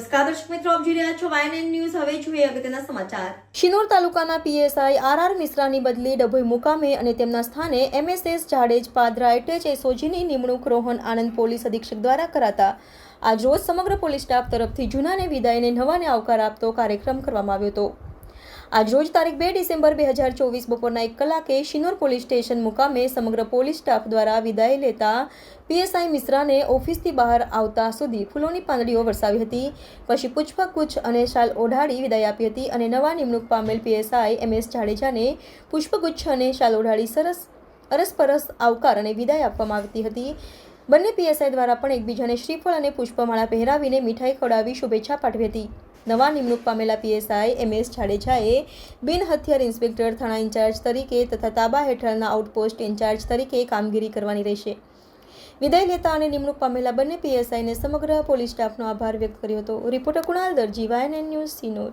નમસ્કાર, દર્શક શિનોર તાલુકાના પીએસઆઈ આર આર મિશ્રાની બદલી ડભોઈ મુકામે અને તેમના સ્થાને M S S Jadeja Padra attach એસઓજીની નિમણૂક રોહન આનંદ પોલીસ અધિક્ષક દ્વારા કરાતા. આજરોજ સમગ્ર પોલીસ સ્ટાફ તરફથી જૂનાને વિદાયને નવાને આવકાર આપતો કાર્યક્રમ કરવામાં આવ્યો હતો. આજરોજ તારીખ બે ડિસેમ્બર બે હજાર ચોવીસ બપોરના એક કલાકે શિનોર પોલીસ સ્ટેશન મુકામે સમગ્ર પોલીસ સ્ટાફ દ્વારા વિદાય લેતા પીએસઆઈ મિશ્રાને ઓફિસથી બહાર આવતા સુધી ફૂલોની પાંદડીઓ વરસાવી હતી. પછી પુષ્પગુચ્છ અને શાલ ઓઢાડી વિદાય આપી હતી અને નવા નિમણૂક પામેલ પીએસઆઈ એમ એસ જાડેજાને પુષ્પગુચ્છ અને શાલ ઓઢાડી સરસ અરસપરસ આવકાર અને વિદાય આપવામાં આવતી હતી. બંને પીએસઆઈ દ્વારા પણ એકબીજાને શ્રીફળ અને પુષ્પમાળા પહેરાવીને મીઠાઈ ખવડાવી શુભેચ્છા પાઠવી હતી. નવા નિમણૂક પામેલા પીએસઆઈ એમ એસ જાડેજાએ બિન હથિયાર ઇન્સ્પેક્ટર થાણા ઇન્ચાર્જ તરીકે તથા તાબા હેઠળના આઉટપોસ્ટ ઇન્ચાર્જ તરીકે કામગીરી કરવાની રહેશે. વિદાય લેતા અને નિમણૂક પામેલા બંને પીએસઆઈને સમગ્ર પોલીસ સ્ટાફનો આભાર વ્યક્ત કર્યો હતો. Reporter Kunal Darji YNN news Sinor